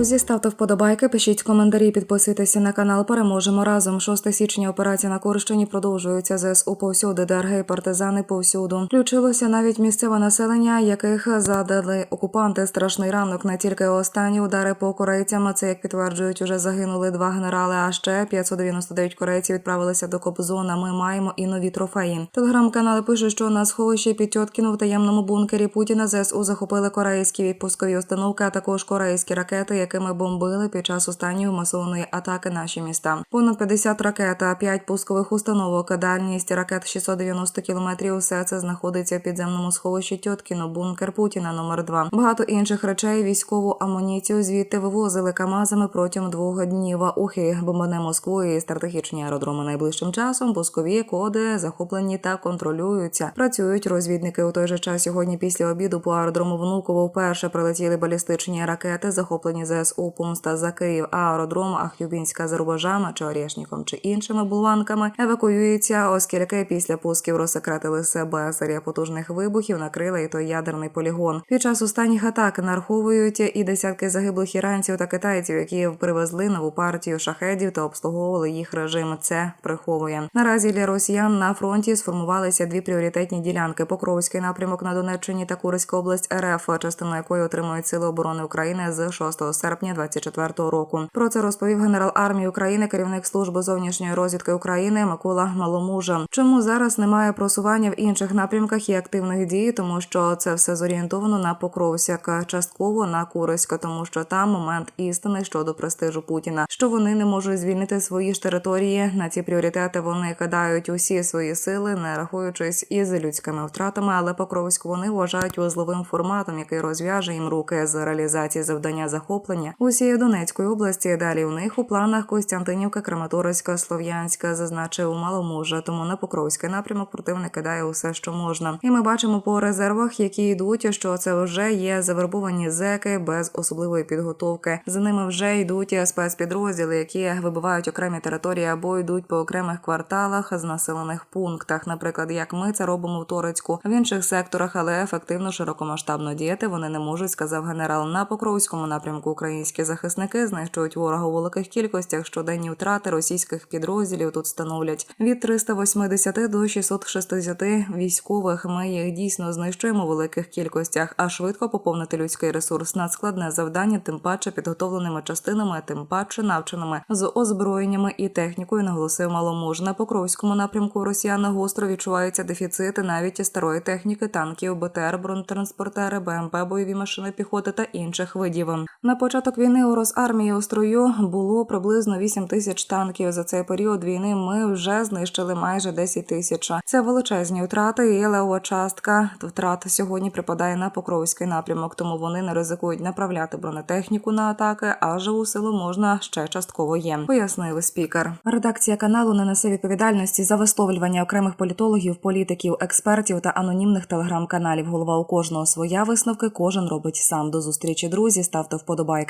Друзі, ставте вподобайки, пишіть коментарі, підписуйтеся на канал. Переможемо разом. 6 січня операція на Курщині продовжується. ЗСУ повсюди, ДРГ і партизани повсюду. Включилося навіть місцеве населення, яких задали окупанти. Страшний ранок. Не тільки останні удари по корейцям. Це як підтверджують, уже загинули два генерали. А ще 599 корейців відправилися до Кобзона. Ми маємо і нові трофеї. Телеграм-канали пишуть, що на сховищі Пітьоткіно в таємному бункері Путіна ЗСУ захопили корейські пускові установки, а також корейські ракети, якими бомбили під час останньої масованої атаки наші міста. Понад 50 ракет, а 5 пускових установок. Дальність ракет 690 кілометрів. Усе це знаходиться в підземному сховищі Тьоткіно, бункер Путіна номер 2 Багато інших речей, військову амуніцію звідти вивозили камазами протягом двох днів. Ухи бомбане Москву і стратегічні аеродроми найближчим часом. Пускові коди захоплені та контролюються. Працюють розвідники у той же час. Сьогодні після обіду по аеродрому Внуково вперше прилетіли балістичні ракети, захоплені ЗСУ Помста за Київ. Аеродром Ахюбінська з рубежами чи Орєшніком чи іншими буланками евакуюється, оскільки після пусків розсекретили себе. Серія потужних вибухів накрила і той ядерний полігон. Під час останніх атак нараховують і десятки загиблих іранців та китайців, які привезли нову партію шахедів та обслуговували їх режим. Це приховує наразі для росіян на фронті сформувалися дві пріоритетні ділянки: Покровський напрямок на Донеччині та Курська область РФ, частину якої отримують сили оборони України з 6 серпня 2024 року. Про це розповів генерал армії України, керівник служби зовнішньої розвідки України Микола Маломужа. Чому зараз немає просування в інших напрямках і активних дій, тому що це все зорієнтовано на Покровська, частково на Курська, тому що там момент істини щодо престижу Путіна, що вони не можуть звільнити свої ж території. На ці пріоритети вони кидають усі свої сили, не рахуючись із людськими втратами, але Покровську вони вважають узловим форматом, який розв'яже їм руки з реалізації завдання захоплення усієї Донецької області. Далі у них у планах Костянтинівка, Краматорська, Слов'янська, зазначив маломужа. Тому на Покровський напрямок противник кидає усе, що можна. І ми бачимо по резервах, які йдуть, що це вже є завербовані зеки без особливої підготовки. За ними вже йдуть спецпідрозділи, які вибивають окремі території або йдуть по окремих кварталах з населених пунктах. Наприклад, як ми це робимо в Торецьку, в інших секторах, але ефективно широкомасштабно діяти вони не можуть, сказав генерал. На Покровському напрямку українські захисники знищують ворога у великих кількостях. Щоденні втрати російських підрозділів тут становлять від 380 до 660 військових. Ми їх дійсно знищуємо у великих кількостях, а швидко поповнити людський ресурс надскладне завдання, тим паче підготовленими частинами, тим паче навченими з озброєннями і технікою. Наголосив маломуж. На Покровському напрямку Росіян гостро відчуваються дефіцити навіть старої техніки, танків, БТР, бронетранспортери, БМП, бойові машини піхоти та інших видів. На початок війни у Росармії у строю було приблизно 8 тисяч танків. За цей період війни ми вже знищили майже 10 тисяч. Це величезні втрати, і леова частка втрат сьогодні припадає на Покровський напрямок, тому вони не ризикують направляти бронетехніку на атаки, а живу силу можна ще частково є. Пояснив спікер. Редакція каналу не несе відповідальності за висловлювання окремих політологів, політиків, експертів та анонімних телеграм-каналів. Голова у кожного своя висновки. Кожен робить сам. До зустрічі, друзі. Ставте вподобайки,